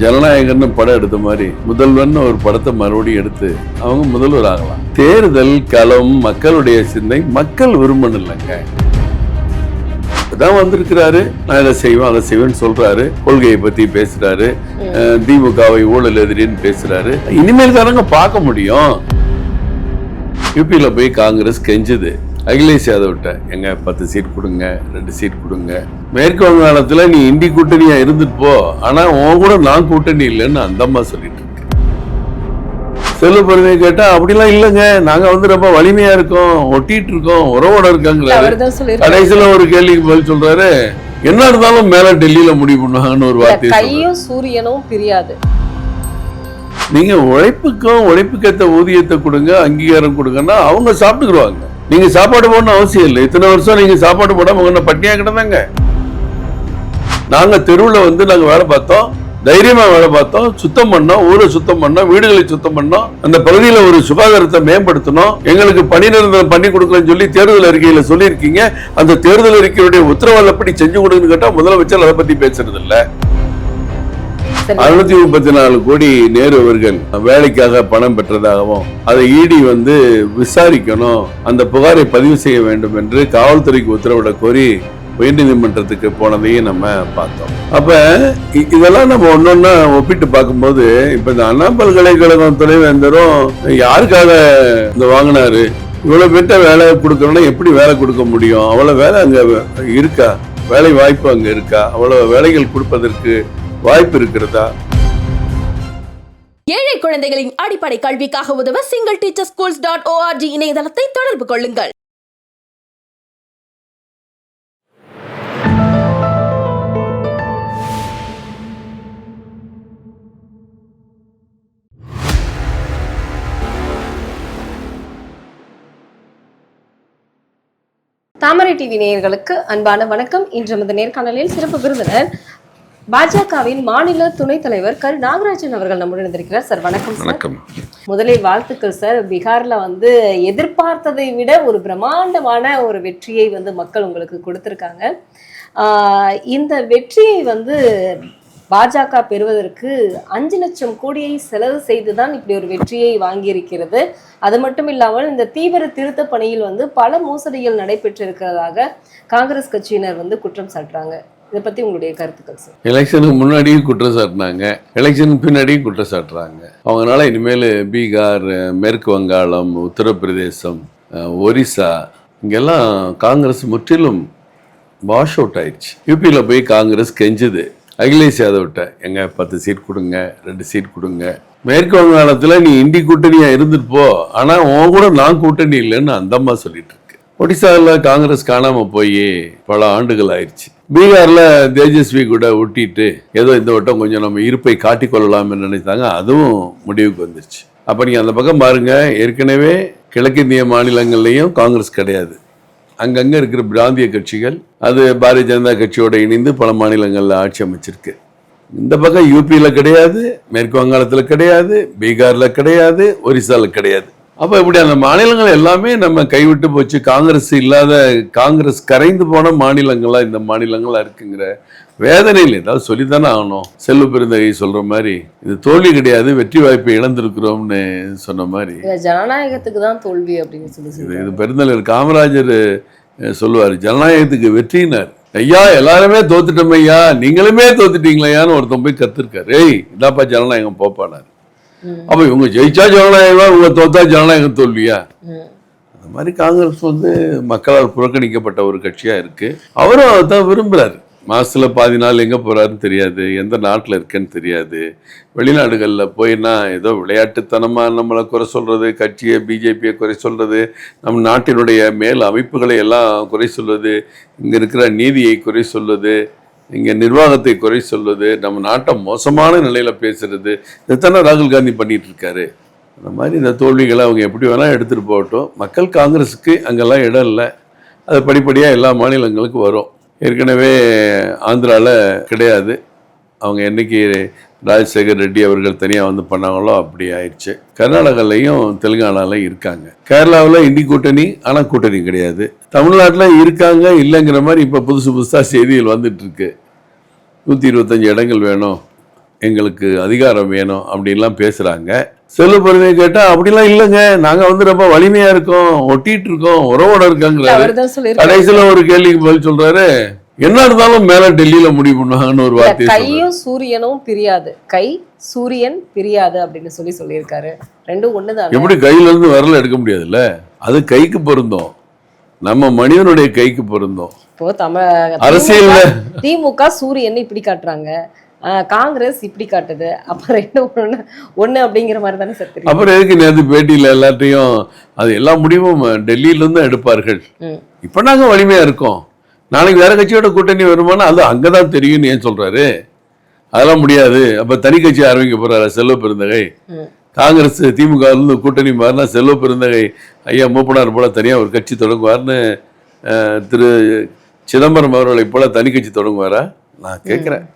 ஜனநாயகன்னு படம் எடுத்த மாதிரி முதல்வன் ஒரு படத்தை மறுபடியும் எடுத்து அவங்க முதல்வர் ஆகலாம் தேர்தல் களம் மக்களுடைய சிந்தை மக்கள் விரும்பணும் இல்லைங்க தான் வந்திருக்கிறாரு. நான் இதை செய்வேன் அதை செய்வேன்னு சொல்றாரு. கொள்கையை பத்தி பேசுறாரு. அஹ் திமுகவை ஊழல் எதிரின்னு பேசுறாரு. இனிமேல் தானங்க பார்க்க முடியும். யூபியில் போய் காங்கிரஸ் கெஞ்சுது. அகிலேஷ் யாதவ்கிட்ட எங்க பத்து சீட் கொடுங்க ரெண்டு சீட் கொடுங்க. மேற்கு வங்காளத்துல நீ இந்தி கூட்டணியா இருந்துட்டு போ. ஆனா உன் கூட நான் கூட்டணி இல்லைன்னு அந்த அம்மா சொல்லிட்டு இருக்கு செல்வ பெருமையை கேட்டா அப்படிலாம் இல்லைங்க. நாங்க வந்து ரொம்ப வலிமையா இருக்கோம். ஒட்டிட்டு இருக்கோம். உறவோட இருக்காங்கிறாரு கடைசியில ஒரு கேள்விக்கு பதில் சொல்றாரு என்ன இருந்தாலும் மேல டெல்லியில முடிவு பண்ணுவாங்கன்னு ஒரு வார்த்தை கையும் சூரியனும் பிரியாது. நீங்க உழைப்புக்கும் உழைப்புக்கேத்த ஊதியத்தை கொடுங்க அங்கீகாரம் கொடுங்கன்னா அவங்க சாப்பிட்டுக்குருவாங்க நீங்க சாப்பாடு போடணும் அவசியம் இல்லை. இத்தனை வருஷம் நீங்க சாப்பாடு போடாம உங்க பட்டினியா கிடந்தாங்க. நாங்க தெருவுல வந்து நாங்க வேலை பார்த்தோம். தைரியமா வேலை பார்த்தோம். சுத்தம் பண்ணோம். ஊரை சுத்தம் பண்ணோம். வீடுகளை சுத்தம் பண்ணோம். அந்த பகுதியில ஒரு சுகாதாரத்தை மேம்படுத்தணும். எங்களுக்கு பணி நிரந்தரம் பண்ணி கொடுக்கலன்னு சொல்லி தேர்தல் அறிக்கையில சொல்லியிருக்கீங்க. அந்த தேர்தல் அறிக்கையுடைய உத்தரவாதப்படி செஞ்சு கொடுங்கன்னு கேட்டா முதலமைச்சர் அதை பத்தி பேசுறது இல்லை அறுநூத்தி முப்பத்தி நாலு கோடி நேரு அவர்கள் வேலைக்காக பணம் பெற்றதாகவும் அதை இடி வந்து விசாரிக்கணும் அந்த புகாரை பதிவு செய்ய வேண்டும் என்று காவல்துறைக்கு உத்தரவிட கோரி உயர்நீதிமன்றத்துக்கு போனதையும் நம்ம பார்த்தோம். அப்ப இதெல்லாம் நம்ம ஒன்னொன்னா ஒப்பிட்டு பார்க்கும்போது இப்ப இந்த அண்ணா பல்கலைக்கழகம் துணைவேந்தரும் யாருக்காக இந்த வாங்கினாரு? இவ்வளவு பெற்ற வேலை கொடுக்கணும்னா எப்படி வேலை கொடுக்க முடியும்? அவ்வளவு வேலை அங்க இருக்கா? வேலை வாய்ப்பு அங்க இருக்கா? அவ்வளவு வேலைகள் கொடுப்பதற்கு வாய்ப்பு இருக்கிறதா? ஏழை குழந்தைகளின் அடிப்படை கல்விக்காக உதவ single teacher schools dot O R G இணையதளத்தை தொடர்பு கொள்ளுங்கள். தாமரை டிவி நேயர்களுக்கு அன்பான வணக்கம். இன்று நமது நேர்காணலில் சிறப்பு விருந்தினர் பாஜகவின் மாநில துணைத் தலைவர் கரு நாகராஜன் அவர்கள் நம்முடன் இருந்திருக்கிறார் சார் வணக்கம் சார். வணக்கம். முதலில் வாழ்த்துக்கள் சார். பீகார்ல வந்து எதிர்பார்த்ததை விட ஒரு பிரம்மாண்டமான ஒரு வெற்றியை வந்து மக்கள் உங்களுக்கு கொடுத்திருக்காங்க. இந்த வெற்றியை வந்து பாஜக பெறுவதற்கு அஞ்சு லட்சம் கோடியை செலவு செய்துதான் இப்படி ஒரு வெற்றியை வாங்கியிருக்கிறது. அது மட்டும் இல்லாமல் இந்த தீவிர திருத்த பணியில் வந்து பல மோசடிகள் நடைபெற்றிருக்கிறதாக காங்கிரஸ் கட்சியினர் வந்து குற்றம் சாட்டுறாங்க. இதை பத்தி உங்களுடைய கருத்துக்கள் சார். எலெக்ஷனுக்கு முன்னாடியும் குற்றம் சாட்டினாங்க. எலெக்ஷனுக்கு பின்னாடியும் குற்றம் சாட்டுறாங்க. அவங்களால இனிமேல் பீகார் மேற்கு வங்காளம் உத்தரப்பிரதேசம் ஒரிசா இங்கெல்லாம் காங்கிரஸ் முற்றிலும் வாஷ் அவுட் ஆயிடுச்சு. யூபியில் போய் காங்கிரஸ் கெஞ்சுது. அகிலேஷ் யாதவ்கிட்ட எங்க பத்து சீட் கொடுங்க ரெண்டு சீட் கொடுங்க. மேற்கு வங்காளத்தில் நீ இந்தி கூட்டணியாக இருந்துட்டு போ. ஆனால் உன் கூட நான் கூட்டணி இல்லைன்னு அந்த அம்மா சொல்லிட்டு இருக்கு. ஒடிசாவில் காங்கிரஸ் காணாமல் போய் பல ஆண்டுகள் ஆயிடுச்சு. பீகாரில் தேஜஸ்வி கூட ஒட்டிட்டு ஏதோ இந்த வட்டம் கொஞ்சம் நம்ம இருப்பை காட்டிக்கொள்ளலாம்னு நினைத்தாங்க. அதுவும் முடிவுக்கு வந்துருச்சு. அப்போ நீங்கள் அந்த பக்கம் பாருங்கள் ஏற்கனவே கிழக்கிந்திய மாநிலங்கள்லேயும் காங்கிரஸ் கிடையாது. அங்கங்கே இருக்கிற பிராந்திய கட்சிகள் அது பாரதிய ஜனதா கட்சியோடு இணைந்து பல மாநிலங்களில் ஆட்சி அமைச்சிருக்கு. இந்த பக்கம் யூபியில் கிடையாது மேற்கு வங்காளத்தில் கிடையாது பீகாரில் கிடையாது ஒரிசாவில் கிடையாது. அப்போ இப்படி அந்த மாநிலங்கள் எல்லாமே நம்ம கைவிட்டு போச்சு. காங்கிரஸ் இல்லாத காங்கிரஸ் கரைந்து போன மாநிலங்களா இந்த மாநிலங்களா இருக்குங்கிற வேதனையில் ஏதாவது சொல்லித்தானே ஆகணும். செல்வ பெருந்தகை சொல்ற மாதிரி இது தோல்வி கிடையாது வெற்றி வாய்ப்பை இழந்திருக்கிறோம்னு சொன்ன மாதிரி. ஜனநாயகத்துக்கு தான் தோல்வி அப்படின்னு சொல்லி இது பெருந்தலைவர் காமராஜர் சொல்லுவார் ஜனநாயகத்துக்கு வெற்றினார். ஐயா எல்லாருமே தோத்துட்டோம் ஐயா நீங்களுமே தோத்துட்டீங்களையான்னு ஒருத்தன் போய் கத்திருக்காரு. ஏய் இதாப்பா ஜனநாயகம் போப்பானார். அப்ப இவங்க ஜெயிச்சா ஜனநாயகமா இவங்க தோத்தா ஜனநாயகம் தோல்வியா. அந்த மாதிரி காங்கிரஸ் வந்து மக்களால் புறக்கணிக்கப்பட்ட ஒரு கட்சியா இருக்கு. அவரும் அதான் விரும்புறாரு. மாசத்துல பாதி நாள் எங்க போறாருன்னு தெரியாது. எந்த நாட்டுல இருக்கேன்னு தெரியாது. வெளிநாடுகள்ல போயின்னா ஏதோ விளையாட்டுத்தனமா நம்மளை குறை சொல்றது கட்சியை பிஜேபியை குறை சொல்றது நம் நாட்டினுடைய மேல் அமைப்புகளை எல்லாம் குறை சொல்வது இங்க இருக்கிற நீதியை குறை சொல்வது இங்கே நிர்வாகத்தை குறை சொல்வது நம்ம நாட்டை மோசமான நிலையில் பேசுறது இதைத்தானே ராகுல் காந்தி பண்ணிட்டு இருக்காரு. அந்த மாதிரி இந்த தோல்விகளை அவங்க எப்படி வேணால் எடுத்துகிட்டு போகட்டும். மக்கள் காங்கிரஸுக்கு அங்கெல்லாம் இடம் இல்லை. அது படிப்படியாக எல்லா மாநிலங்களுக்கும் வரும். ஏற்கனவே ஆந்திராவில் கிடையாது. அவங்க என்னைக்கு ராஜசேகர் ரெட்டி அவர்கள் தனியாக வந்து பண்ணாங்களோ அப்படி ஆயிடுச்சு. கர்நாடகாலையும் தெலுங்கானாலையும் இருக்காங்க. கேரளாவில் இந்தி கூட்டணி ஆனால் கூட்டணி கிடையாது. தமிழ்நாட்டில் இருக்காங்க இல்லைங்கிற மாதிரி இப்போ புதுசு புதுசாக செய்திகள் வந்துட்டு இருக்கு நூற்றி இருபத்தஞ்சி இடங்கள் வேணும் எங்களுக்கு அதிகாரம் வேணும் அப்படின்லாம் பேசுறாங்க. செல்வ பெருமையை கேட்டா அப்படிலாம் இல்லைங்க. நாங்க வந்து ரொம்ப வலிமையா இருக்கோம் ஒட்டிட்டு இருக்கோம் உறவோட இருக்காங்கிறாரு. சொல்லியிருக்காரு. கடைசியில ஒரு கேள்விக்கு பதில் சொல்றாரு. என்ன இருந்தாலும் மேல டெல்லியில முடிவு பண்ணுவாங்கன்னு ஒரு சொல்றாரு கையும் சூரியனும் பிரியாது. கை சூரியன் பிரியாது அப்படின்னு சொல்லி சொல்லியிருக்காரு. ரெண்டும் ஒண்ணுதான்? எப்படி கையில இருந்து விரல எடுக்க முடியாதுல்ல? அது கைக்கு பொருந்தும். நம்ம மனிதனுடைய கைக்கு பொருந்தும். இப்போ தமிழ் அரசியல்ல. திமுக சூரியன் இப்படி காட்டுறாங்க. காங்கிரஸ் இப்படி காட்டுது. அப்ப ரெண்டு ஒண்ணு ஒண்ணு அப்படிங்கிற மாதிரி தானே தெரியும். அப்புறம் எதுக்கு நேற்று பேட்டியில எல்லாத்தையும் அது எல்லா முடிவும் டெல்லியில இருந்து எடுப்பார்கள். இப்ப நாங்க வலிமையா இருக்கோம். நாளைக்கு வேற கட்சியோட கூட்டணி வருமானா அது அங்கதான் தெரியும்னு ஏன் சொல்றாரு? அதெல்லாம் முடியாது. அப்ப தனி கட்சி ஆரம்பிக்க போறாரு செல்வ பெருந்தகை. காங்கிரஸ் திமுக கூட்டணி மாறினா செல்வ பெருந்தகை ஐயா மூப்பனார் போல தனியா ஒரு கட்சி தொடங்குவார்னு திரு சிதம்பரம் அவர்களைப் போல தனி கட்சி தொடங்குவாரா? நான் கேட்கிறேன்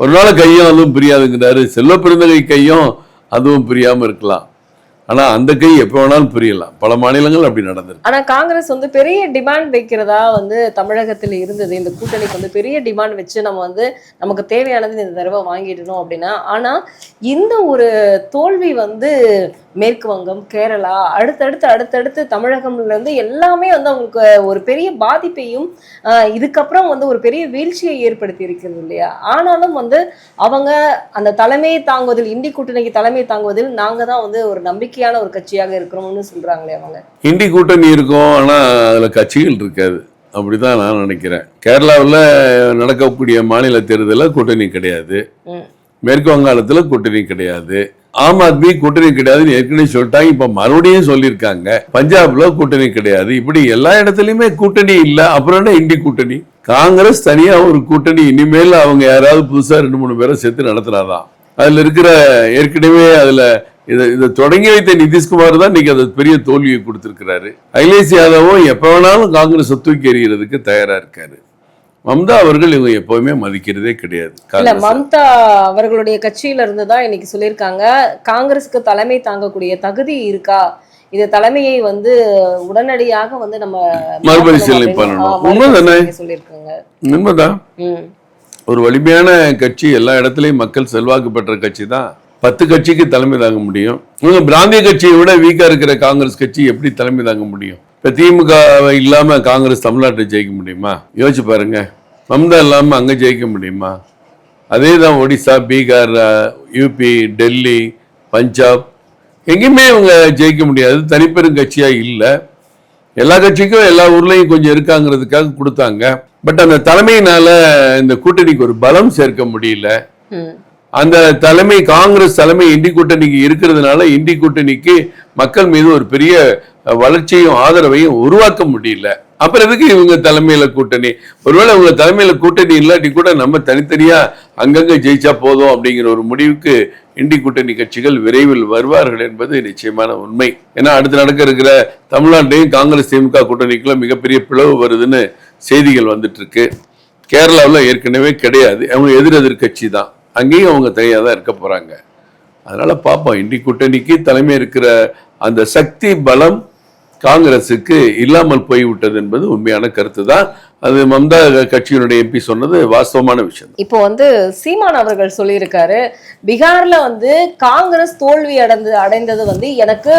ஒரு நாள் கையும் அதுவும் பிரியாதுங்கிறாரு. செல்வ பெருந்தகை கையும் அதுவும் பிரியாம இருக்கலாம். ஆனா அந்த கை எப்போ வேணாலும் புரியலாம். பல மாநிலங்கள் அப்படி நடந்திருக்கு. ஆனா காங்கிரஸ் வந்து பெரிய டிமாண்ட் வைக்கிறதா வந்து தமிழகத்தில் இருந்தது. இந்த கூட்டணிக்கு வந்து பெரிய டிமாண்ட் வச்சு நம்ம வந்து நமக்கு தேவையானது இந்த தடவை வாங்கிடணும் அப்படின்னா ஆனா இந்த ஒரு தோல்வி வந்து மேற்கு வங்கம் கேரளா அடுத்தடுத்து அடுத்தடுத்து தமிழகம்ல இருந்து எல்லாமே வந்து அவங்களுக்கு ஒரு பெரிய பாதிப்பையும் இதுக்கப்புறம் வந்து ஒரு பெரிய வீழ்ச்சியை ஏற்படுத்தி இருக்கிறது இல்லையா? ஆனாலும் வந்து அவங்க அந்த தலைமையை தாங்குவதில் இந்தி கூட்டணிக்கு தலைமை தாங்குவதில் நாங்க தான் வந்து ஒரு நம்பிக்கையான ஒரு கட்சியாக இருக்கிறோம்னு சொல்றாங்களே அவங்க. இண்டி கூட்டணி இருக்கும் ஆனா அதுல கட்சிகள் இருக்காது. அப்படிதான் நான் நினைக்கிறேன். கேரளாவில் நடக்கக்கூடிய மாநில தேர்தலில் கூட்டணி கிடையாது. மேற்கு வங்காளத்துல கூட்டணி கிடையாது. ஆம் ஆத்மி கூட்டணி கிடையாதுன்னு ஏற்கனவே சொல்லிட்டாங்க. இப்ப மறுபடியும் சொல்லியிருக்காங்க. பஞ்சாப்ல கூட்டணி கிடையாது. இப்படி எல்லா இடத்துலயுமே கூட்டணி இல்ல. அப்புறம் என்ன இண்டி கூட்டணி? காங்கிரஸ் தனியா ஒரு கூட்டணி. இனிமேல் அவங்க யாராவது புதுசா ரெண்டு மூணு பேரை சேர்த்து நடத்தினாதான் அதுல இருக்கிற ஏற்கனவே அதுல இதை இதை தொடங்கி வைத்த நிதிஷ்குமார் தான் இன்னைக்கு அது பெரிய தோல்வியை கொடுத்திருக்கிறாரு. அகிலேஷ் யாதவும் எப்ப வேணாலும் காங்கிரஸ் தூக்கி எறிகிறதுக்கு தயாரா இருக்காரு. மம்தா அவர்கள் இவங்க எப்பவுமே மதிக்கிறதே கிடையாது. இல்ல. மம்தா அவர்களுடைய கட்சியில இருந்து தான் இன்னைக்கு சொல்லியிருக்காங்க. காங்கிரஸுக்கு தலைமை தாங்கக்கூடிய தகுதி இருக்கா? இது தலைமையை வந்து உடனடியாக வந்து நம்ம மறுபரிசீலனை பண்ணணும். உண்மைதானே? சொல்லியிருக்காங்க. உண்மைதான் ஒரு வலிமையான கட்சி எல்லா இடத்துலயும் மக்கள் செல்வாக்கு பெற்ற கட்சி தான். பத்து கட்சிக்கு தலைமை தாங்க முடியும். இவங்க பிராந்திய கட்சியை விட வீக்கா இருக்கிற காங்கிரஸ் கட்சி எப்படி தலைமை தாங்க முடியும்? இப்போ திமுக இல்லாமல் காங்கிரஸ் தமிழ்நாட்டை ஜெயிக்க முடியுமா? யோசிச்சு பாருங்க. மம்தா இல்லாமல் அங்கே ஜெயிக்க முடியுமா? அதே தான் ஒடிசா பீகார் யூபி டெல்லி பஞ்சாப். எங்கேயுமே இவங்க ஜெயிக்க முடியாது. தனிப்பெரும் கட்சியாக இல்லை. எல்லா கட்சிக்கும் எல்லா ஊர்லேயும் கொஞ்சம் இருக்காங்கிறதுக்காக கொடுத்தாங்க. பட் அந்த தலைமையினால இந்த கூட்டணிக்கு ஒரு பலம் சேர்க்க முடியல. அந்த தலைமை காங்கிரஸ் தலைமை இண்டி கூட்டணிக்கு இருக்கிறதுனால இண்டி கூட்டணிக்கு மக்கள் மீது ஒரு பெரிய வளர்ச்சியும் ஆதரவையும் உருவாக்க முடியல. அப்புறம் எதுக்கு இவங்க தலைமையில கூட்டணி? ஒருவேளை இவங்க தலைமையில கூட்டணி இல்லாட்டி கூட நம்ம தனித்தனியா அங்கங்க ஜெயிச்சா போதும் அப்படிங்கிற ஒரு முடிவுக்கு இண்டி கூட்டணி கட்சிகள் விரைவில் வருவார்கள் என்பது நிச்சயமான உண்மை. ஏன்னா அடுத்து நடக்க இருக்கிற தமிழ்நாட்டையும் காங்கிரஸ் திமுக கூட்டணிக்குள்ள மிகப்பெரிய பிளவு வருதுன்னு செய்திகள் வந்துட்டு இருக்கு. கேரளாவில் ஏற்கனவே கிடையாது. அவங்க எதிரெதிர் கட்சி தான். அங்கேயும் அவங்க தனியாக தான் இருக்க போகிறாங்க அதனால் பார்ப்போம். இண்டி கூட்டணிக்கு தலைமை இருக்கிற அந்த சக்தி பலம் காங்கிரஸுக்கு இல்லாமல் போய்விட்டது என்பது உண்மையான கருத்து தான் அது மம்தா கட்சியினுடைய எம்பி சொன்னது வாஸ்தவமான விஷயம் இப்போ வந்து சீமான் அவர்கள் சொல்லியிருக்காரு பீகார்ல வந்து காங்கிரஸ் தோல்வி அடைந்து அடைந்தது வந்து எனக்கு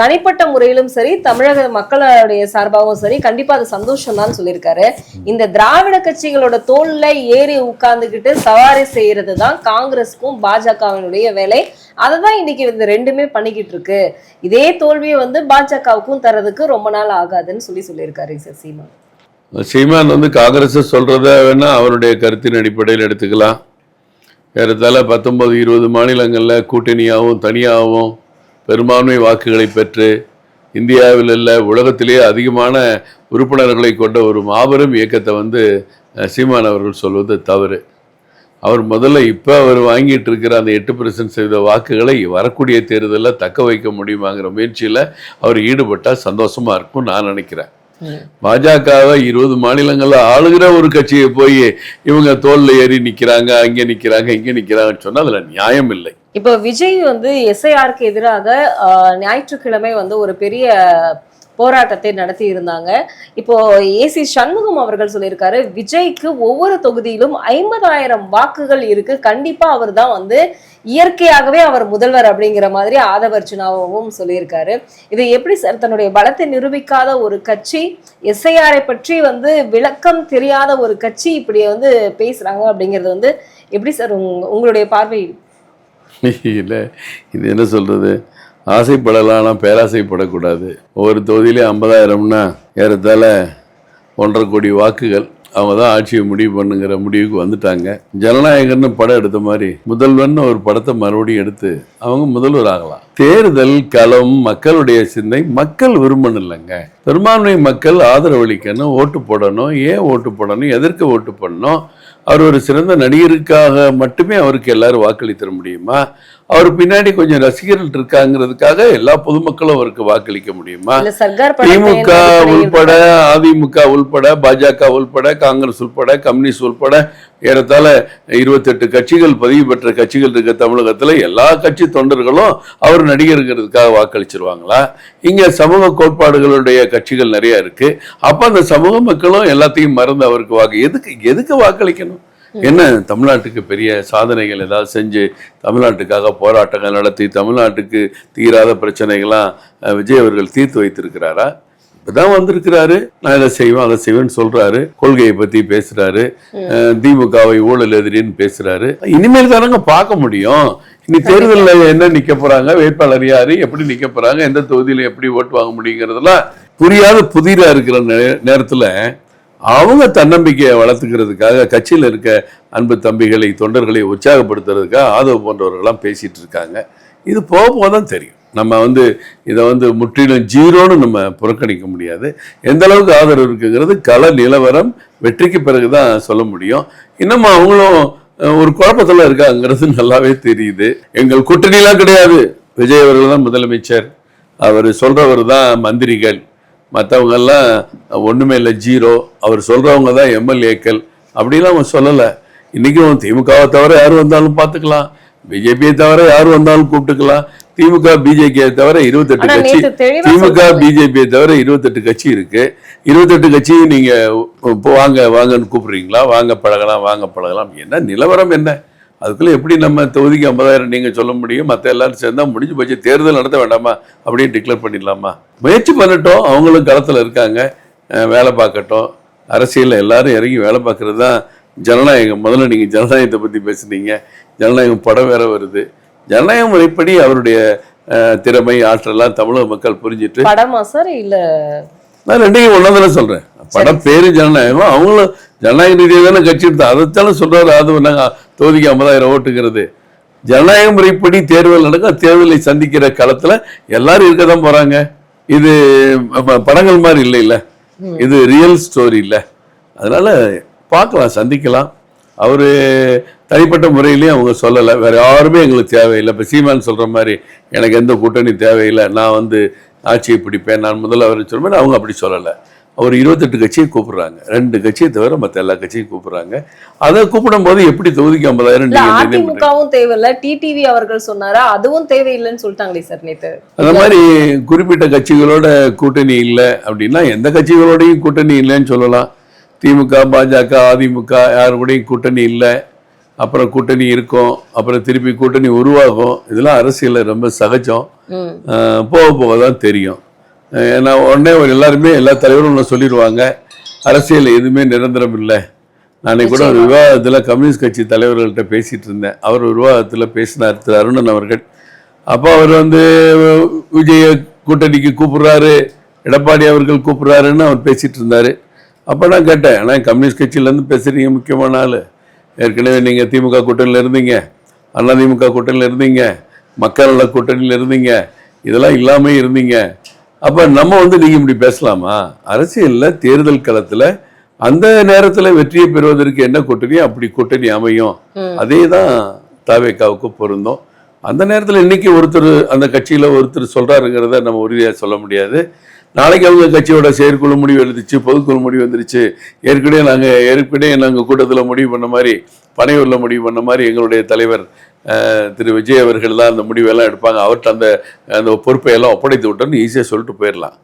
தனிப்பட்ட முறையிலும் சரி தமிழக மக்களுடைய சார்பாகவும் சரி கண்டிப்பா அது சந்தோஷம் தான் சொல்லியிருக்காரு. இந்த திராவிட கட்சிகளோட தோல்ல ஏறி உட்கார்ந்துகிட்டு சவாரி செய்யறது தான் காங்கிரஸுக்கும் பாஜகவினுடைய வேலை. அதை தான் இன்னைக்கு இந்த ரெண்டுமே பண்ணிக்கிட்டு இருக்கு. இதே தோல்வியை வந்து பாஜகவுக்கும் தரதுக்கு ரொம்ப நாள் ஆகாதுன்னு சொல்லி சொல்லியிருக்காரு சார் சீமான். சீமான் வந்து காங்கிரஸ் சொல்றத வேணா அவருடைய கருத்தின் அடிப்படையில் எடுத்துக்கலாம். ஏறத்தால பத்தொன்பது இருபது மாநிலங்களில் கூட்டணியாகவும் தனியாகவும் பெரும்பான்மை வாக்குகளை பெற்று இந்தியாவில் உள்ள உலகத்திலேயே அதிகமான உறுப்பினர்களை கொண்ட ஒரு மாபெரும் இயக்கத்தை வந்து சீமான் அவர்கள் சொல்வது தவறு. அவர் முதல்ல இப்போ அவர் வாங்கிட்டு இருக்கிற அந்த எட்டு பெர்சன்ட் செய்த வாக்குகளை வரக்கூடிய தேர்தலில் தக்க வைக்க முடியுமாங்கிற முயற்சியில் அவர் ஈடுபட்டால் சந்தோஷமாக இருக்கும் நான் நினைக்கிறேன். பாஜகவை இருபது மாநிலங்கள்ல ஆளுகிற ஒரு கட்சியை போய் இவங்க தோல்ல ஏறி நிக்கிறாங்க அங்க நிக்கிறாங்க இங்க நிக்கிறாங்கன்னு சொன்னா அதுல நியாயம் இல்லை. இப்ப விஜய் வந்து எஸ்ஐஆருக்கு எதிராக ஆஹ், ஞாயிற்றுக்கிழமை வந்து ஒரு பெரிய போராட்டத்தை நடத்தி இருந்தாங்க. இப்போ ஏசி சண்முகம் அவர்கள் சொல்லியிருக்காரு விஜய்க்கு ஒவ்வொரு தொகுதியிலும் ஐம்பதாயிரம் வாக்குகள் இருக்கு. கண்டிப்பா அவர் தான் வந்து இயற்கையாகவே அவர் முதல்வர் அப்படிங்கிற மாதிரி ஆதவர்ஜுனாவும் சொல்லியிருக்காரு. இது எப்படி சார் தன்னுடைய பலத்தை நிரூபிக்காத ஒரு கட்சி எஸ்ஐஆரை பற்றி வந்து விளக்கம் தெரியாத ஒரு கட்சி இப்படி வந்து பேசுறாங்க அப்படிங்கிறது வந்து எப்படி சார் உங்களுடைய பார்வை? இல்லை இது என்ன சொல்கிறது ஆசைப்படலாம் ஆனால் பேராசைப்படக்கூடாது. ஒவ்வொரு தொகுதியிலே ஐம்பதாயிரம்னா ஏறத்தாழ ஒன்றரை கோடி வாக்குகள். அவங்க தான் ஆட்சியை முடிவு பண்ணுங்கிற முடிவுக்கு வந்துட்டாங்க. ஜனநாயகர்னு படம் எடுத்த மாதிரி முதல்வன் ஒரு படத்தை மறுபடியும் எடுத்து அவங்க முதல்வர் ஆகலாம். தேர்தல் களம் மக்களுடைய சிந்தை மக்கள் விரும்பணும் இல்லைங்க பெரும்பான்மை மக்கள் ஆதரவளிக்கணும் ஓட்டு போடணும் ஏன் ஓட்டு போடணும் எதற்கு ஓட்டு பண்ணணும் அவர் ஒரு சிறந்த நடிகருக்காக மட்டுமே அவருக்கு எல்லாரும் வாக்களித்திட முடியுமா? அவர் பின்னாடி கொஞ்சம் ரசிகர்கள் இருக்காங்கிறதுக்காக எல்லா பொதுமக்களும் அவருக்கு வாக்களிக்க முடியுமா? திமுக உள்பட அதிமுக உள்பட பாஜக உள்பட காங்கிரஸ் உள்பட கம்யூனிஸ்ட் உள்பட ஏறத்தாழ இருபத்தெட்டு கட்சிகள் பதிவு பெற்ற கட்சிகள் இருக்க தமிழகத்துல எல்லா கட்சி தொண்டர்களும் அவர் நடிகருங்கிறதுக்காக வாக்களிச்சிருவாங்களா? இங்க சமூக கோட்பாடுகளுடைய கட்சிகள் நிறைய இருக்கு. அப்ப அந்த சமூக மக்களும் எல்லாத்தையும் மறந்து அவருக்கு வாக்கு எதுக்கு எதுக்கு வாக்களிக்கணும்? என்ன தமிழ்நாட்டுக்கு பெரிய சாதனைகள் ஏதாவது செஞ்சு தமிழ்நாட்டுக்காக போராட்டங்கள் நடத்தி தமிழ்நாட்டுக்கு தீராத பிரச்சனைகள்லாம் விஜய் அவர்கள் தீர்த்து வைத்திருக்கிறாரா? இப்பதான் வந்திருக்கிறாரு. நான் இதை செய்வேன் அதை செய்வேன்னு சொல்றாரு. கொள்கையை பத்தி பேசுறாரு. அஹ், திமுகவை ஊழல் எதிரின்னு பேசுறாரு. இனிமேல் தானங்க பார்க்க முடியும். இனி தேர்தலில் என்ன நிக்க போறாங்க? வேட்பாளர் யாரு? எப்படி நிக்க போறாங்க? எந்த தொகுதியில எப்படி ஓட்டு வாங்க முடியுங்கிறதெல்லாம் புரியாத புதிரா இருக்கிற நே- நேரத்துல அவங்க தன்னம்பிக்கையை வளர்த்துக்கிறதுக்காக கட்சியில் இருக்க அன்பு தம்பிகளை தொண்டர்களை உற்சாகப்படுத்துறதுக்காக ஆதவ் போன்றவர்கள்லாம் பேசிகிட்டு இருக்காங்க. இது போக போக தான் தெரியும். நம்ம வந்து இதை வந்து முற்றிலும் ஜீரோன்னு நம்ம புறக்கணிக்க முடியாது. எந்த அளவுக்கு ஆதரவு இருக்குங்கிறது கள நிலவரம் வெற்றிக்கு பிறகு தான் சொல்ல முடியும். இன்னும் அவங்களும் ஒரு குழப்பத்தில் இருக்காங்கிறது நல்லாவே தெரியுது. எங்கள் கூட்டணிலாம் கிடையாது. விஜய் அவர்கள் தான் முதலமைச்சர். அவர் சொல்றவர் தான் மந்திரிகள். மற்றவங்க எல்லாம் ஒண்ணுமே இல்லை ஜீரோ. அவர் சொல்றவங்க தான் எம்எல்ஏக்கள். அப்படிலாம் அவன் சொல்லலை. இன்னைக்கும் திமுகவை தவிர யார் வந்தாலும் பார்த்துக்கலாம். பிஜேபியை தவிர யார் வந்தாலும் கூப்பிட்டுக்கலாம். திமுக பிஜேபியை தவிர இருபத்தெட்டு கட்சி திமுக. பிஜேபியை தவிர இருபத்தெட்டு கட்சி இருக்கு. இருபத்தெட்டு கட்சியும் நீங்க இப்போ வாங்க வாங்கன்னு கூப்பிடுறீங்களா? வாங்க பழகலாம் வாங்க பழகலாம். என்ன நிலவரம் என்ன? அதுக்குள்ள எப்படி நம்ம தொகுதிக்கு ஐம்பதாயிரம் நீங்க சொல்ல முடியும்? மற்ற எல்லாரும் சேர்ந்தா முடிஞ்சு போச்சு. தேர்தல் நடத்த வேண்டாமா? அப்படின்னு டிக்ளேர் பண்ணிடலாமா? முயற்சி பண்ணட்டும். அவங்களும் களத்துல இருக்காங்க. வேலை பார்க்கட்டும். அரசியல்ல எல்லாரும் இறங்கி வேலை பார்க்கறது தான் ஜனநாயகம். முதல்ல நீங்க ஜனநாயகத்தை பத்தி பேசுனீங்க. ஜனநாயகம் படம் வேற வருது. ஜனநாயக முறைப்படி அவருடைய திறமை ஆற்றலாம் தமிழக மக்கள் புரிஞ்சிட்டு படமா சார்? இல்ல நான் ரெண்டையும் ஒன்றா தானே சொல்றேன். படம் பேரு ஜனநாயகம். அவங்களும் ஜனநாயக ரீதியாக தானே கட்சி எடுத்தா அதைத்தானே சொல்றாரு அது நாங்க தொகுதிக்கு ஐம்பதாயிரம் ஓட்டுங்கிறது. ஜனநாயக முறைப்படி தேர்தல் நடக்கும். தேர்தலை சந்திக்கிற களத்தில் எல்லாரும் இருக்க தான் போறாங்க. இது படங்கள் மாதிரி இல்லை இல்ல. இது ரியல் ஸ்டோரி இல்ல. அதனால பார்க்கலாம் சந்திக்கலாம். அவரு தனிப்பட்ட முறையிலையும் அவங்க சொல்லலை. வேற யாருமே எங்களுக்கு தேவையில்லை. இப்போ சீமான் சொல்ற மாதிரி எனக்கு எந்த கூட்டணி தேவையில்லை. நான் வந்து ஆட்சியை பிடிப்பேன். நான் முதல்வர் சொல்ற மாதிரி அவங்க அப்படி சொல்லலை. அவர் இருபத்தெட்டு கட்சியை கூப்பிடுறாங்க. ரெண்டு கட்சியை தவிர மற்ற எல்லா கட்சியும் கூப்பிடுறாங்க. அதை கூப்பிடும் போது எப்படி தொகுதிக்கு ஐம்பதாயிரம்? அதிமுகவும் தேவையில்ல. டிடிவி அவர்கள் சொன்னாரா? அதுவும் தேவையில்லைன்னு சொல்லிட்டாங்களே சார் நேத்து. அந்த மாதிரி குறிப்பிட்ட கட்சிகளோட கூட்டணி இல்லை அப்படின்னா எந்த கட்சிகளோடையும் கூட்டணி இல்லைன்னு சொல்லலாம். திமுக பாஜக அதிமுக யாரு கூடயும் கூட்டணி இல்லை. அப்புறம் கூட்டணி இருக்கும். அப்புறம் திருப்பி கூட்டணி உருவாகும். இதெல்லாம் அரசியல்ல ரொம்ப சகஜம். போக போக தான் தெரியும். ஏன்னா உடனே ஒரு எல்லாருமே எல்லா தலைவரும் ஒண்ணு சொல்லிடுவாங்க. அரசியல் எதுவுமே நிரந்தரம் இல்லை. நாளைக்கு கூட ஒரு விவாதத்தில் கம்யூனிஸ்ட் கட்சி தலைவர்கள்ட்ட பேசிட்டு இருந்தேன். அவர் ஒரு விவாதத்தில் பேசினார் திரு அருணன் அவர்கள். அப்போ அவர் வந்து விஜய கூட்டணிக்கு கூப்பிடுறாரு. எடப்பாடி அவர்கள் கூப்பிடுறாருன்னு அவர் பேசிட்டு இருந்தாரு. அப்போ நான் கேட்டேன் ஆனால் கம்யூனிஸ்ட் கட்சியிலேருந்து பேசுறீங்க முக்கியமான ஆள். ஏற்கனவே நீங்கள் திமுக கூட்டணியில் இருந்தீங்க. அண்ணா திமுக கூட்டணியில் இருந்தீங்க. மக்கள் நல கூட்டணியில் இருந்தீங்க. இதெல்லாம் இல்லாமல் இருந்தீங்க. அப்போ நம்ம வந்து நீங்கள் இப்படி பேசலாமா? அரசியலில் தேர்தல் களத்தில் அந்த நேரத்தில் வெற்றியை பெறுவதற்கு என்ன கூட்டணியோ அப்படி கூட்டணி அமையும். அதே தான் தாவேக்காவுக்கு பொருந்தும். அந்த நேரத்தில் இன்னைக்கு ஒருத்தர் அந்த கட்சியில் ஒருத்தர் சொல்றாருங்கிறத நம்ம உறுதியாக சொல்ல முடியாது. நாளைக்கு அவங்க கட்சியோட செயற்குழு முடிவு எழுதிச்சு பொதுக்குழு முடிவு வந்துருச்சு. ஏற்கனவே நாங்கள் ஏற்கனவே நாங்கள் கூட்டத்தில் முடிவு பண்ண மாதிரி பனையூரில் முடிவு பண்ண மாதிரி எங்களுடைய தலைவர் திரு விஜய் அவர்கள் தான் அந்த முடிவெல்லாம் எடுப்பாங்க. அவர்கிட்ட அந்த அந்த பொறுப்பை எல்லாம் ஒப்படைத்து விட்டோன்னு ஈஸியாக சொல்லிட்டு போயிடலாம்.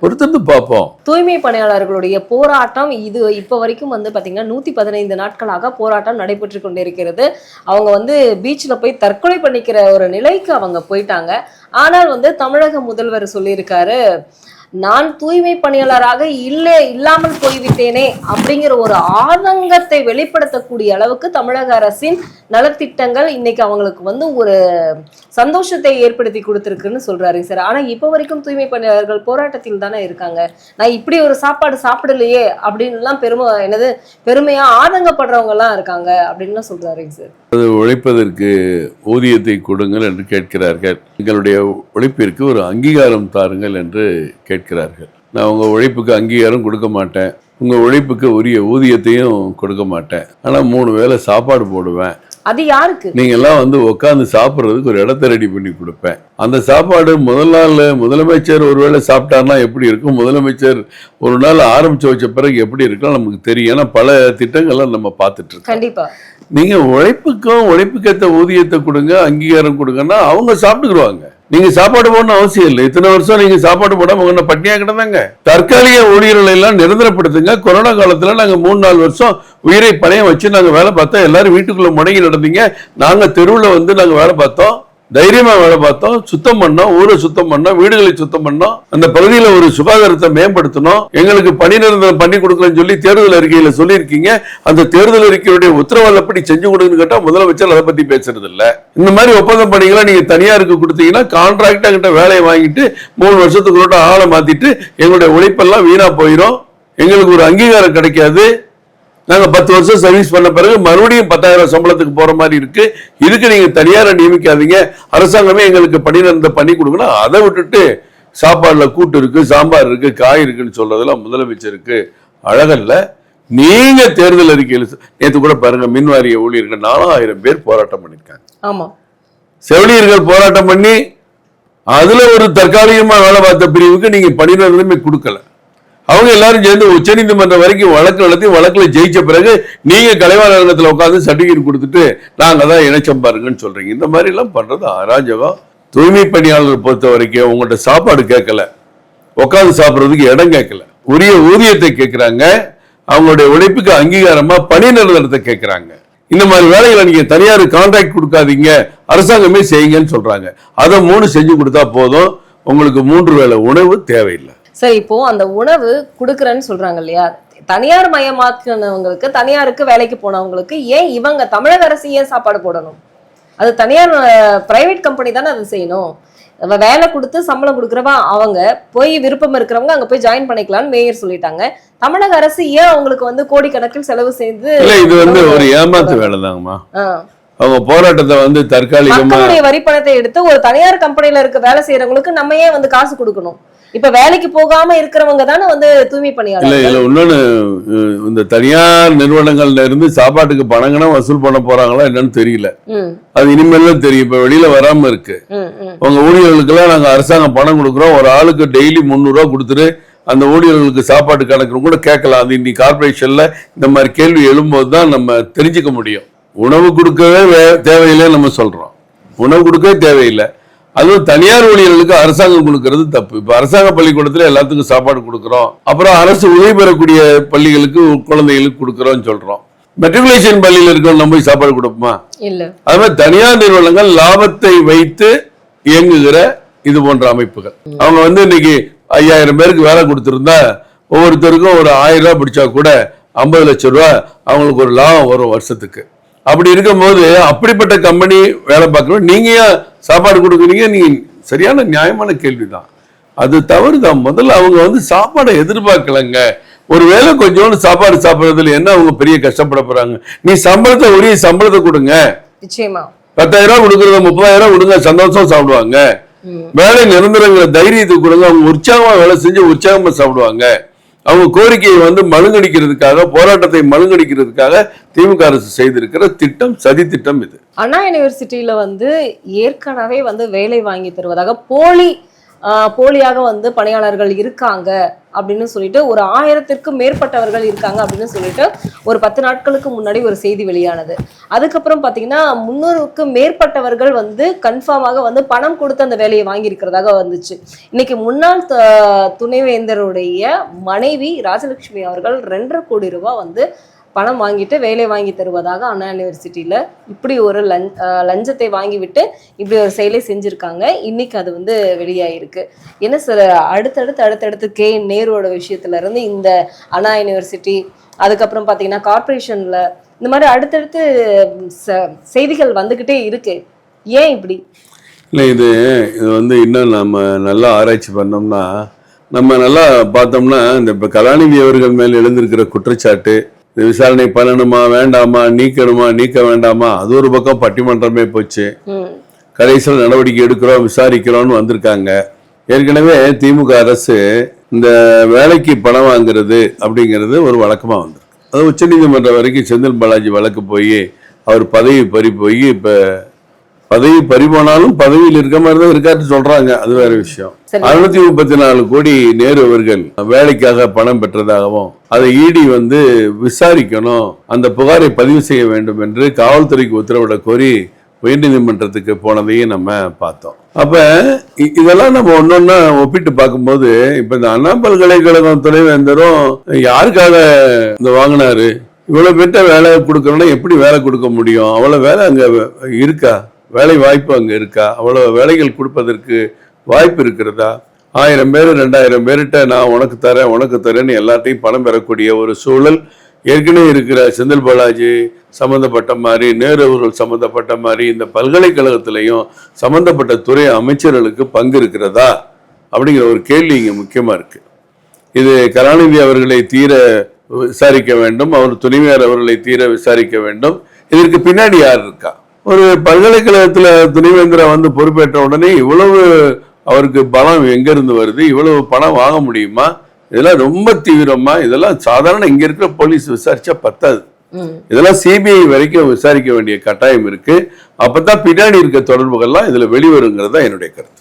பொறுத்திருந்து பார்ப்போம். தூய்மை பணியாளர்களுடைய போராட்டம் இது இப்போ வரைக்கும் வந்து பாத்தீங்கன்னா நூத்தி பதினைந்து நாட்களாக போராட்டம் நடைபெற்று கொண்டிருக்கிறது. அவங்க வந்து பீச்ல போய் தற்கொலை பண்ணிக்கிற ஒரு நிலைக்கு அவங்க போயிட்டாங்க. ஆனால் வந்து தமிழக முதல்வர் சொல்லியிருக்காரு நான் தூய்மை பணியாளராக இல்லை இல்லாமல் போய்விட்டேனே அப்படிங்கிற ஒரு ஆதங்கத்தை வெளிப்படுத்தக்கூடிய அளவுக்கு தமிழக அரசின் நலத்திட்டங்கள் இன்னைக்கு அவங்களுக்கு வந்து ஒரு சந்தோஷத்தை ஏற்படுத்தி கொடுத்துருக்குன்னு சொல்றாரு சார். ஆனா இப்போ வரைக்கும் தூய்மை பணியாளர்கள் போராட்டத்தில் தானே இருக்காங்க. நான் இப்படி ஒரு சாப்பாடு சாப்பிடலையே அப்படின்லாம் பெருமை என்னது பெருமையா ஆதங்கப்படுறவங்க எல்லாம் இருக்காங்க அப்படின்லாம் சொல்றாருங்க சார். அது உழைப்பதற்கு ஊதியத்தை கொடுங்கள் என்று கேட்கிறார்கள். எங்களுடைய உழைப்பிற்கு ஒரு அங்கீகாரம் தாருங்கள் என்று கேட்கிறார்கள். நான் உங்கள் உழைப்புக்கு அங்கீகாரம் கொடுக்க மாட்டேன். உங்கள் உழைப்புக்கு உரிய ஊதியத்தையும் கொடுக்க மாட்டேன். ஆனால் மூணு வேளை சாப்பாடு போடுவேன். அது யாருக்கு? நீங்க எல்லாம் வந்து உட்காந்து சாப்பிட்றதுக்கு ஒரு இடத்த ரெடி பண்ணி கொடுப்பேன். அந்த சாப்பாடு முதல் நாள் முதலமைச்சர் ஒருவேளை சாப்பிட்டாருன்னா எப்படி இருக்கும்? முதலமைச்சர் ஒரு நாள் ஆரம்பிச்சு வச்ச பிறகு எப்படி இருக்கும் நமக்கு தெரியும். ஏன்னா பல திட்டங்கள்லாம் நம்ம பார்த்துட்டு இருக்கோம். கண்டிப்பா. நீங்க உழைப்புக்கும் உழைப்புக்கேற்ற ஊதியத்தை கொடுங்க அங்கீகாரம் கொடுங்கன்னா அவங்க சாப்பிட்டுக்குருவாங்க நீங்க சாப்பாடு போடணும் அவசியம் இல்லை. இத்தனை வருஷம் நீங்க சாப்பாடு போடாம உங்க பட்டினியா கிடந்தாங்க. தற்காலிக ஊழியர்களை எல்லாம் நிரந்தரப்படுத்துங்க. கொரோனா காலத்துல நாங்க மூணு நாலு வருஷம் உயிரை பணையம் வச்சு நாங்க வேலை பார்த்தோம். எல்லாரும் வீட்டுக்குள்ள முடங்கி நடந்தீங்க. நாங்க தெருவுல வந்து நாங்க வேலை பார்த்தோம். தைரியமா வேலை பார்த்தோம் சுத்தம் பண்ணோம் ஊரை சுத்தம் பண்ணோம் வீடுகளை சுத்தம் பண்ணோம் அந்த பகுதியில ஒரு சுகாதாரத்தை மேம்படுத்தணும். எங்களுக்கு பணி நிரந்தரம் பண்ணி கொடுக்கலன்னு சொல்லி தேர்தல் அறிக்கையில சொல்லியிருக்கீங்க. அந்த தேர்தல் அறிக்கையுடைய உத்தரவாதப்படி செஞ்சு கொடுங்கன்னு கேட்டா முதலமைச்சர் அதை பத்தி பேசுறது இல்ல. இந்த மாதிரி ஒப்பந்தம் பணிகளை நீங்க தனியாருக்கு கொடுத்தீங்கன்னா கான்ட்ராக்டா கிட்ட வேலையை வாங்கிட்டு மூணு வருஷத்துக்குள்ள ஆளை மாத்திட்டு எங்களுடைய உழைப்பெல்லாம் வீணா போயிடும் எங்களுக்கு ஒரு அங்கீகாரம் கிடைக்காது. நாங்க பத்து வருஷம் சர்வீஸ் பண்ண பிறகு மறுபடியும் பத்தாயிரம் சம்பளத்துக்கு போற மாதிரி இருக்கு. இதுக்கு நீங்க தனியாரை நியமிக்காதீங்க. அரசாங்கமே எங்களுக்கு பணி நிரந்த பண்ணி கொடுக்கணும் அதை விட்டுட்டு சாப்பாடுல கூட்டு இருக்கு சாம்பார் இருக்கு காய் இருக்குன்னு சொல்றதெல்லாம் முதலமைச்சருக்கு அழகல்ல. நீங்க தேர்தல் அறிக்கையில் நேத்து கூட பாருங்க மின்வாரிய ஊழியர்கள் நாலாயிரம் பேர் போராட்டம் பண்ணிருக்காங்க. ஆமா. செவிலியர்கள் போராட்டம் பண்ணி அதுல ஒரு தற்காலிகமா வேலை பார்த்த பிரிவுக்கு நீங்க பணி நிரந்தரமே கொடுக்கல. அவங்க எல்லாரும் சேர்ந்து உச்சநீதிமன்றம் வரைக்கும் வழக்கு நடத்தி வழக்குல ஜெயிச்ச பிறகு நீங்க கலைவாளர் உட்காந்து சர்டிபிகேட் கொடுத்துட்டு நாங்க தான் இணைச்சம் பாருங்கன்னு சொல்றீங்க. இந்த மாதிரி எல்லாம் பண்றது அராஜகம். தூய்மை பணியாளர் பொறுத்த வரைக்கும் உங்கள்ட்ட சாப்பாடு கேட்கல. உட்காந்து சாப்பிடுறதுக்கு இடம் கேட்கல. உரிய ஊதியத்தை கேட்கறாங்க. அவங்களுடைய உழைப்புக்கு அங்கீகாரமா பணி நிறுவனத்தை கேட்கறாங்க. இந்த மாதிரி வேலைகளை நீங்க தனியார் கான்ட்ராக்ட் கொடுக்காதீங்க. அரசாங்கமே செய்யுங்கன்னு சொல்றாங்க. அதை மூணு செஞ்சு கொடுத்தா போதும். உங்களுக்கு மூன்று வேளை உணவு தேவையில்லை. சரி இப்போ அந்த உணவு கொடுக்குறேன்னு சொல்றாங்க இல்லையா தனியார் மயமாக்குனவங்களுக்கு தனியாருக்கு வேலைக்கு போனவங்களுக்கு ஏன் இவங்க தமிழக அரசு ஏன் சாப்பாடு போடணும்? அது தனியார் பிரைவேட் கம்பெனி தானே அதை செய்யணும். வேலை கொடுத்து சம்பளம் கொடுக்குறவா? அவங்க போய் விருப்பம் இருக்கிறவங்க அங்க போய் ஜாயின் பண்ணிக்கலாம்னு மேயர் சொல்லிட்டாங்க. தமிழக அரசு ஏன் அவங்களுக்கு வந்து கோடிக்கணக்கில் செலவு செய்து இது வந்து ஒரு ஏமாத்து வேலை தாங்கம்மா. அவங்க போராட்டத்தை வந்து தற்காலிகமா வரி பணத்தை எடுத்து ஒரு தனியார் கம்பெனில இருக்க வேலை செய்யறவங்களுக்கு நம்ம ஏன் வந்து காசு கொடுக்கணும்? இப்ப வேலைக்கு போகாம இருக்கிறவங்க தானே வந்து தூய்மை இல்ல பணியாளர் இதுல இன்னொன்னு இந்த தனியார் நிறுவனங்கள்ல இருந்து சாப்பாட்டுக்கு பணங்கனா வசூல் பண்ண போறாங்களா என்னன்னு தெரியல. அது இனிமேல் தெரியும். இப்ப வெளியில வராம இருக்கு. உங்க ஊழியர்களுக்கெல்லாம் நாங்க அரசாங்கம் பணம் கொடுக்குறோம். ஒரு ஆளுக்கு டெய்லி முந்நூறுரூவா கொடுத்துட்டு அந்த ஊழியர்களுக்கு சாப்பாட்டு கணக்கு கூட கேட்கலாம். அது இன்னைக்கு கார்பரேஷன்ல இந்த மாதிரி கேள்வி எழும்போது தான் நம்ம தெரிஞ்சுக்க முடியும். உணவு கொடுக்கவே தேவையில்லைன்னு நம்ம சொல்றோம். உணவு கொடுக்கவே தேவையில்லை. அதுவும் தனியார் ஊழியர்களுக்கு அரசாங்கம் கொடுக்கறது தப்பு. இப்ப அரசாங்க பள்ளிக்கூடத்துல எல்லாத்துக்கும் சாப்பாடு கொடுக்குறோம். அப்புறம் அரசு உதவி பெறக்கூடிய பள்ளிகளுக்கு குழந்தைகளுக்கு கொடுக்குறோம்னு சொல்றோம். மெட்ரிகுலேஷன் பள்ளியில் இருக்கிறவங்க நம்ம போய் சாப்பாடு கொடுப்போமா? இல்ல. அது மாதிரி தனியார் நிறுவனங்கள் லாபத்தை வைத்து இயங்குகிற இது போன்ற அமைப்புகள். அவங்க வந்து இன்னைக்கு ஐயாயிரம் பேருக்கு வேலை கொடுத்திருந்தா ஒவ்வொருத்தருக்கும் ஒரு ஆயிரம் ரூபாய் பிடிச்சா கூட ஐம்பது லட்சம் ரூபாய் அவங்களுக்கு ஒரு லாபம் வரும் வருஷத்துக்கு. அப்படி இருக்கும்போது அப்படிப்பட்ட கம்பெனி வேலை பார்க்கணும் நீங்க ஏன் சாப்பாடு கொடுக்குறீங்க? நீங்க சரியான நியாயமான கேள்விதான். அது தவறுதான். முதல்ல அவங்க வந்து சாப்பாடை எதிர்பார்க்கலங்க. ஒருவேளை கொஞ்சோண்டு சாப்பாடு சாப்பிடுறதுல என்ன அவங்க பெரிய கஷ்டப்பட போறாங்க? நீ சம்பளத்தை உரிய சம்பளத்தை கொடுங்க. நிச்சயமா. பத்தாயிரம் ரூபாய் கொடுக்கறத முப்பதாயிரம் ரூபாய் கொடுங்க சந்தோஷம் சாப்பிடுவாங்க. வேலை நிரந்தரங்கிற தைரியத்தை கொடுங்க. அவங்க உற்சாகமா வேலை செஞ்சு உற்சாகமா சாப்பிடுவாங்க. அவங்க கோரிக்கையை வந்து மழுங்கடிக்கிறதுக்காக போராட்டத்தை மழுங்கடிக்கிறதுக்காக திமுக அரசு செய்திருக்கிற திட்டம் சதி திட்டம் இது. அண்ணா யூனிவர்சிட்டியில வந்து ஏற்கனவே வந்து வேலை வாங்கி தருவதாக போலி போலியாக வந்து பணியாளர்கள் இருக்காங்க அப்படின்னு சொல்லிட்டு ஒரு ஆயிரத்திற்கும் மேற்பட்டவர்கள் இருக்காங்க அப்படின்னு சொல்லிட்டு ஒரு பத்து நாட்களுக்கு முன்னாடி ஒரு செய்தி வெளியானது. அதுக்கப்புறம் பார்த்தீங்கன்னா முன்னூறுக்கும் மேற்பட்டவர்கள் வந்து கன்ஃபார்மாக வந்து பணம் கொடுத்து அந்த வேலையை வாங்கியிருக்கிறதாக வந்துச்சு. இன்னைக்கு முன்னாள் துணைவேந்தருடைய மனைவி ராஜலட்சுமி அவர்கள் ரெண்டரை கோடி ரூபாய் வந்து பணம் வாங்கிட்டு வேலை வாங்கி தருவதாக அண்ணா யூனிவர்சிட்டியில் இப்படி ஒரு லஞ் லஞ்சத்தை வாங்கிவிட்டு இப்படி ஒரு செயலை செஞ்சுருக்காங்க. இன்னைக்கு அது வந்து வெளியாயிருக்கு. என்ன சார் அடுத்தடுத்து அடுத்தடுத்து கே. நேருவோட விஷயத்துலேருந்து இந்த அண்ணா யூனிவர்சிட்டி அதுக்கப்புறம் பார்த்தீங்கன்னா கார்ப்பரேஷனில் இந்த மாதிரி அடுத்தடுத்து ச- செய்திகள் வந்துக்கிட்டே இருக்கு. ஏன் இப்படி? இல்லை இது இது வந்து இன்னும் நம்ம நல்லா ஆராய்ச்சி பண்ணோம்னா நம்ம நல்லா பார்த்தோம்னா இந்த இப்போ கலாநிதி அவர்கள் மேல் எழுந்திருக்கிற குற்றச்சாட்டு விசாரணை பண்ணணுமா வேண்டாமா நீக்கணுமா நீக்க வேண்டாமா? அது ஒரு பக்கம் பட்டிமன்றமே போச்சு. கடைசியில் நடவடிக்கை எடுக்கிறோம் விசாரிக்கிறோம்னு வந்திருக்காங்க. ஏற்கனவே திமுக அரசு இந்த வேலைக்கு பணம் வாங்குறது அப்படிங்கிறது ஒரு வழக்கமா வந்து அது உச்சநீதிமன்றம் வரைக்கும் செந்தில் பாலாஜி வழக்கு போய் அவர் பதவி பறி போய் இப்போ பதவி பறி போனாலும் பதவியில் இருக்க மாதிரி தான் இருக்காருன்னு சொல்றாங்க. அது வேற விஷயம். அறுநூத்தி முப்பத்தி நாலு கோடி நேரு அவர்கள் வேலைக்காக பணம் பெற்றதாகவும் அதை இடி வந்து விசாரிக்கணும் அந்த புகாரை பதிவு செய்ய வேண்டும் என்று காவல்துறைக்கு உத்தரவிட கோரி உயர்நீதிமன்றத்துக்கு போனதையும் நம்ம பார்த்தோம். அப்ப இதெல்லாம் நம்ம ஒன்னொன்னா ஒப்பிட்டு பார்க்கும்போது இப்ப இந்த அண்ணா பல்கலைக்கழகம் துணைவேந்தரும் யாருக்காக இந்த வாங்கினாரு? இவ்வளவு பேர்ட்ட வேலை கொடுக்கணும்னா எப்படி வேலை கொடுக்க முடியும்? அவ்வளவு வேலை அங்க இருக்கா? வேலை வாய்ப்பு அங்கே இருக்கா? அவ்வளோ வேலைகள் கொடுப்பதற்கு வாய்ப்பு இருக்கிறதா? ஆயிரம் பேர் ரெண்டாயிரம் பேர்கிட்ட நான் உனக்கு தரேன் உனக்கு தரேன்னு எல்லாத்தையும் பணம் பெறக்கூடிய ஒரு சூழல் ஏற்கனவே இருக்கிற செந்தில் பாலாஜி சம்மந்தப்பட்ட மாதிரி நேரு அவர்கள் சம்மந்தப்பட்ட மாதிரி இந்த பல்கலைக்கழகத்திலையும் சம்மந்தப்பட்ட துறை அமைச்சர்களுக்கு பங்கு இருக்கிறதா? அப்படிங்கிற ஒரு கேள்வி இங்கே முக்கியமாக இருக்குது இது கருணாநிதி அவர்களை தீர விசாரிக்க வேண்டும் அவர் துணைவியார் அவர்களை தீர விசாரிக்க வேண்டும். இதற்கு பின்னாடி யார் இருக்கா? ஒரு பல்கலைக்கழகத்துல துணைவேந்தரா வந்து பொறுப்பேற்ற உடனே இவ்வளவு அவருக்கு பணம் எங்க இருந்து வருது? இவ்வளவு பணம் வாங்க முடியுமா? இதெல்லாம் ரொம்ப தீவிரமா இதெல்லாம் சாதாரண இங்க இருக்கிற போலீஸ் விசாரிச்சா பத்தாது. இதெல்லாம் சிபிஐ வரைக்கும் விசாரிக்க வேண்டிய கட்டாயம் இருக்கு. அப்பதான் பின்னாடி இருக்க தொடர்புகள்லாம் இதுல வெளிவருங்கிறது தான் என்னுடைய கருத்து.